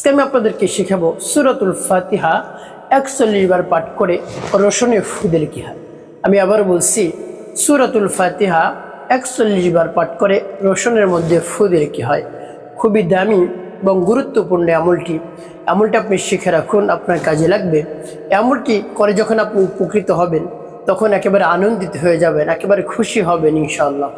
আজকে আমি আপনাদেরকে শেখাবো সুরাতুল ফাতিহা একচল্লিশ বার পাঠ করে রসনে ফু দিলে কি হয়? আমি আবার বলছি, সুরাতুল ফাতিহা একচল্লিশ বার পাঠ করে রসনের মধ্যে ফু দিলে কি হয়? খুবই দামি এবং গুরুত্বপূর্ণ আমলটি। আমলটি আপনি শিখে রাখুন, আপনার কাজে লাগবে। আমলটি করে যখন আপনি উপকৃত হবেন তখন একেবারে আনন্দিত হয়ে যাবেন, একেবারে খুশি হবেন ইনশাআল্লাহ।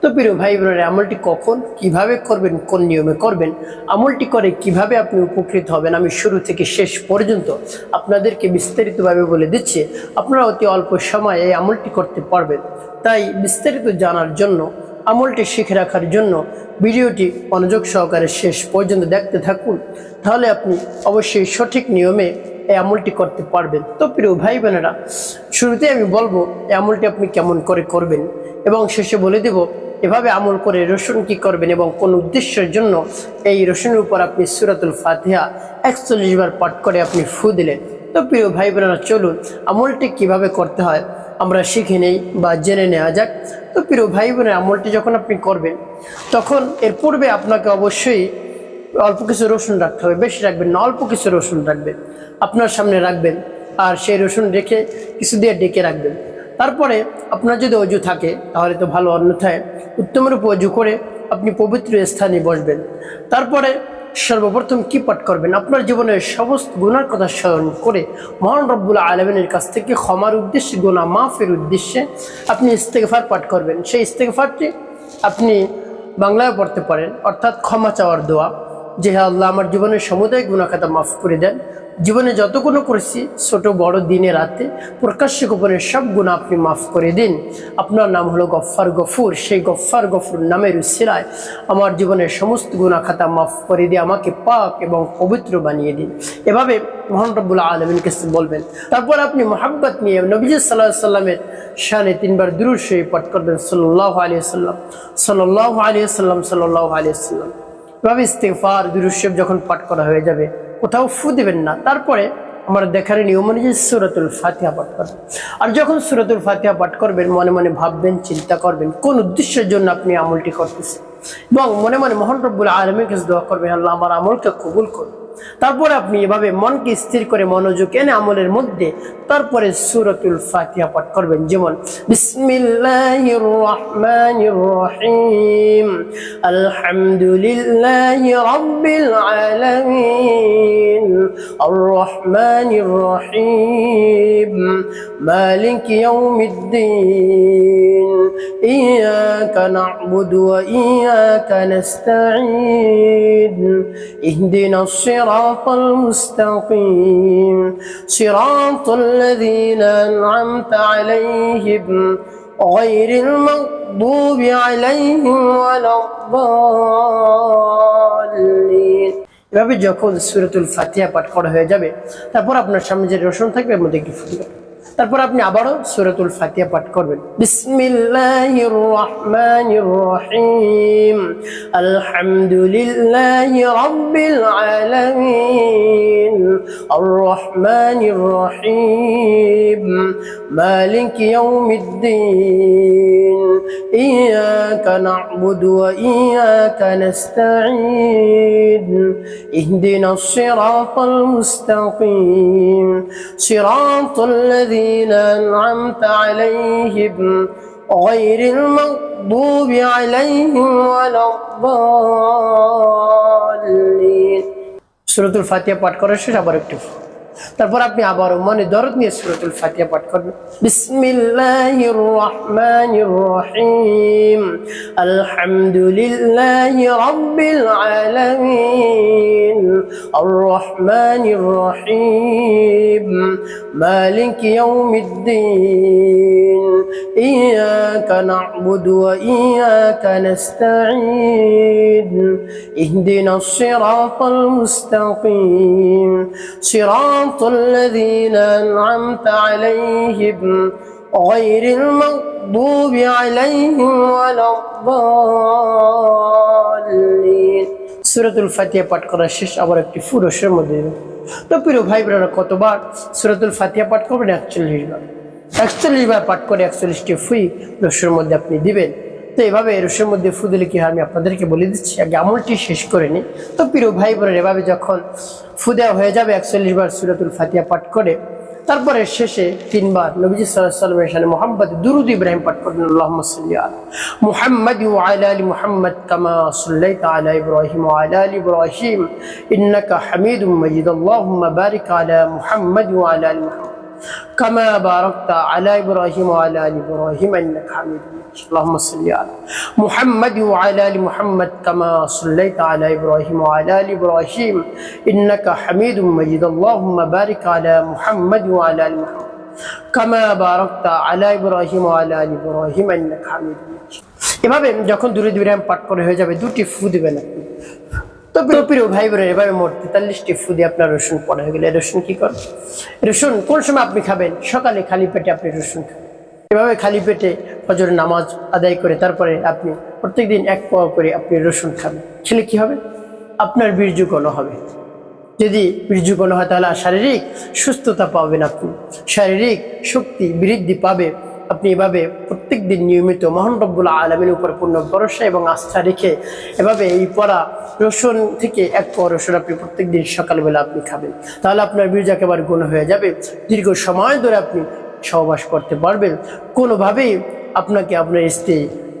তো প্রিয় ভাই বোনেরা আমলটি কখন, কীভাবে করবেন, কোন নিয়মে করবেন, আমলটি করে কীভাবে আপনি উপকৃত হবেন, আমি শুরু থেকে শেষ পর্যন্ত আপনাদেরকে বিস্তারিতভাবে বলে দিচ্ছি। আপনারা অতি অল্প সময়ে এই আমলটি করতে পারবেন। তাই বিস্তারিত জানার জন্য আমলটি শিখে রাখার জন্য ভিডিওটি মনোযোগ সহকারে শেষ পর্যন্ত দেখতে থাকুন। তাহলে আপনি অবশ্যই সঠিক নিয়মে এই আমলটি করতে পারবেন। তো প্রিয় ভাই বোনেরা শুরুতে আমি বলব, এই আমলটি আপনি কেমন করে করবেন? এবং শেষে বলে দেব, এভাবে আমল করে রসুন কি করবেন এবং কোন উদ্দেশ্যের জন্য এই রসুনের উপর আপনি সুরাতুল ফাতিহা একচল্লিশ বার পাঠ করে আপনি ফু দিলেন। তো প্রিয় ভাই বোনেরা, চলুন আমলটি কীভাবে করতে হয় আমরা শিখে নেই বা জেনে নেওয়া যাক। তো প্রিয় ভাই বোনের, আমলটি যখন আপনি করবেন, তখন এর পূর্বে আপনাকে অবশ্যই অল্প কিছু রসুন রাখতে হবে, বেশি রাখবেন না, অল্প কিছু রসুন রাখবেন। আপনার সামনে রাখবেন আর সেই রসুন রেখে কিছু দিয়ে ডেকে রাখবেন। তারপরে আপনার যদি অজু থাকে, তাহলে তো ভালো, অন্যথায় উত্তমের উপর অজু করে আপনি পবিত্র স্থানে বসবেন। তারপরে সর্বপ্রথম কি পাঠ করবেন? আপনার জীবনের সমস্ত গুণার কথা স্মরণ করে মহান রব্বুল আলমিনের কাছ থেকে ক্ষমার উদ্দেশ্যে গোনা মাফের উদ্দেশ্যে আপনি ইস্তেকফার পাঠ করবেন। সেই ইস্তেকফারটি আপনি বাংলায় পড়তে পারেন, অর্থাৎ ক্ষমা চাওয়ার দোয়া। যে হ্যাঁ আল্লাহ, আমার জীবনের সমুদায় গুণাখাতা মাফ করে দেন। জীবনে যত করেছি, ছোট, বড়, দিনে, রাতে, প্রকাশ্য গোপনের সব গুণা আপনি মাফ করে দিন। আপনার নাম হলো গফ্ফার গফুর। সেই গফ্ফার গফুর নামের উসিলায় আমার জীবনের সমস্ত গুণা খাতা মাফ করে দিয়ে আমাকে পাক এবং পবিত্র বানিয়ে দিন। এভাবে মোহান রব্বুল্লাহ আলমিনকে বলবেন। তারপর আপনি মোহাব্বত নিয়ে নবীজ সাল্লাহ সাল্লামের শানে তিনবার দুরুর সহি পাঠ করবেন। সাল্লাহ আলিয়া সাল্লাম সাল্লাহ আলিয়া সাল্লাম সাল্লাহ আলিয়া সাল্লাম এভাবে ইস্তেফার দুরুসব যখন পাঠ করা হয়ে যাবে, কোথাও ফু দেবেন না। তারপরে আমার দেখার নিয়ম অনুযায়ী সুরতুল ফাতিহা পাঠ করবেন। আর যখন সুরতুল ফাতিহা পাঠ করবেন, মনে মনে ভাববেন, চিন্তা করবেন, কোন উদ্দেশ্যের জন্য আপনি আমলটি করতেছেন? এবং মনে মনে মোহন রব্বুল আলমের কাছে দোয়া করবেন, আল্লাহ আমার আমলকে কবুল করুন। তারপরে আপনি এভাবে মনকে স্থির করে মনোযোগ এনে আমলের মধ্যে তারপরে সুরতুল ফাতিহা পাঠ করবেন। যেমন বিসমিল্লাহির রহমানির রহিম আলহামদুলিল্লাহি রাব্বিল আলামিন। আর রহমানির রহিম মালিক ইয়াউমিদ্দিন। ইয়াকা না'বুদু ওয়া ইয়াকা নাস্তাঈন। ইহদিনাস الصراط المستقيم صراط الذين أنعمت عليهم غير المغضوب عليهم ولا الضالين এভাবে যখন সুরতুল ফাতিহা পাঠ করা হয়ে যাবে তারপর আপনার সামনে যে রসুন থাকবে এর মধ্যে একটু ফুটবে তারপর আপনি আবারও সুরতুল ফাতিহা পাঠ করবেন। বিসমিল্লাহির রহমানির রহিম। আলহামদুলিল্লাহি রাব্বিল আলামিন। আর রহমানির রহিম। মালিক ইয়াউমিদ্দিন। ইয়াকা না'বুদু ওয়া ইয়াকা নাস্তাঈন। ইহদিনাস সিরাতাল মুস্তাকিম। সিরাতাল লাযী الذين أنعمت عليهم غير المغضوب عليهم ولا الضالين সুরতুল ফাতিহা পাঠ করার শেষ আবার একটু তারপর আপনি আবারও মনে দরদ নিয়ে সুরতুল ফাতিহা পাঠ করবেন। বিসমিল্লাহির রহমানির রহিম আলহামদুলিল্লাহি রাব্বিল আলামিন। আর রহমানির রহিম মালিক ইয়াউমিদ্দিন। ইয়াকা না'বুদু ওয়া ইয়াকা নাস্তাঈন ইহদিনাস সিরাতাল মুস্তাকিম সিরাত صراط الذين أنعمت عليهم غير المغضوب عليهم ولا الضالين সুরাতুল ফাতিহা পাঠ করার শেষ আবার একটি ফুরসের মধ্যে তো প্রিয় ভাই বোনেরা কতবার সুরাতুল ফাতিহা পাঠ করবেন একচল্লিশ বার একচল্লিশ বার পাঠ করে একচল্লিশটি ফুই রসের মধ্যে আপনি দিবেন। তো এভাবে রসের মধ্যে ফু দিলে কি হয়, আমি আপনাদেরকে বলে দিচ্ছি, আগে আমলটি শেষ করে নিই তো প্রিয় ভাই বোনের এভাবে যখন ফু দেওয়া হয়ে যাবে একচল্লিশ বার সুরাতুল ফাতিয়া পাঠ করে, তারপরে শেষে তিনবার নবীজি ওয়াসাল্লামের শানে মুহাম্মদ দুরুদ ইব্রাহিম পাঠ করবেন, আল্লাহুম্মা সাল্লি আলা মুহাম্মাদ আলা আলি মুহাম্মদ কামা সাল্লাইতা আলা ইব্রাহিম আলা আলি ইব্রাহিম। ইন্নাকা হামিদুম মাজিদ। আল্লাহুম্মা বারিক আলা মুহাম্মদ ওয়া আলা আলি মুহাম্মদ। كما باركت على ابراهيم وعلى ال ابراهيم انك حميد مجيد اللهم صل على محمد وعلى ال محمد كما صليت على ابراهيم وعلى ال ابراهيم انك حميد مجيد اللهم بارك على محمد وعلى ال محمد كما باركت على ابراهيم وعلى ال ابراهيم انك حميد مجيد এভাবে যখন দূরে দূরে পাঠ করে হয়ে যাবে দুটি ফু দিবেন আপনি তো মোট তেতাল্লিশটি আপনার রসুন হয়ে গেলে রসুন কি রসুন কোন সময় আপনি খাবেন? সকালে খালি পেটে আপনি রসুন খাবেন। এভাবে খালি পেটে ফজরের নামাজ আদায় করে তারপরে আপনি প্রত্যেকদিন এক পোয়া করে আপনি রসুন খাবেন। খেলে কি হবে? আপনার বীর্যকণ হবে। যদি বীর্যকণ হয় তাহলে শারীরিক সুস্থতা পাবেন আপনি। শারীরিক শক্তি বৃদ্ধি পাবে। আপনি এভাবে প্রত্যেক দিন নিয়মিত মহান রব্বুল আলমের উপর পূর্ণ ভরসা এবং আস্থা রেখে এভাবে এই পড়া রসুন থেকে এক পর রসুন আপনি প্রত্যেক দিন সকালবেলা আপনি খাবেন। তাহলে আপনার বীর্য একেবারে গুণ হয়ে যাবে। দীর্ঘ সময় ধরে আপনি সহবাস করতে পারবেন। কোনোভাবেই আপনাকে আপনার স্ত্রী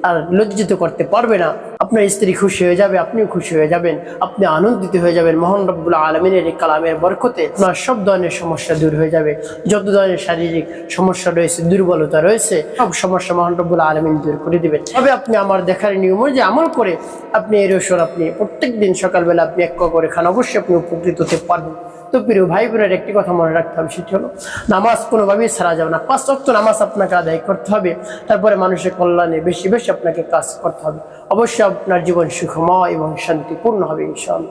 আর লজ্জিত করতে পারবে না। আপনার স্ত্রী খুশি হয়ে যাবে, আপনিও খুশি হয়ে যাবেন। আপনি আনন্দিত হয়ে যাবেন। মোহন রব্বুল আলমিনের এই কালামের বরকতে আপনার সব ধরনের সমস্যা দূর হয়ে যাবে। যত ধরনের শারীরিক সমস্যা রয়েছে, দুর্বলতা রয়েছে, সব সমস্যা মোহন রব্বুল আলমিন দূর করে দিবেন। তবে আপনি আমার দেখার নিয়ম যে আমল করে আপনি এই রসুন আপনি প্রত্যেক দিন সকালবেলা আপনি এক করে খান, অবশ্যই আপনি উপকৃত হতে পারবেন। তো প্রিয় ভাই বোনের একটি কথা মনে রাখতে হবে, সেটি হলো নামাজ কোনোভাবেই ছাড়া যাবে না। পাঁচ অক্ট নামাজ আপনাকে আদায় করতে হবে, তারপরে মানুষের কল্যাণে বেশি বেশি আপনাকে কাজ করতে হবে। অবশ্যই আপনার জীবন সুখময় এবং শান্তিপূর্ণ হবে ইনশাআল্লাহ।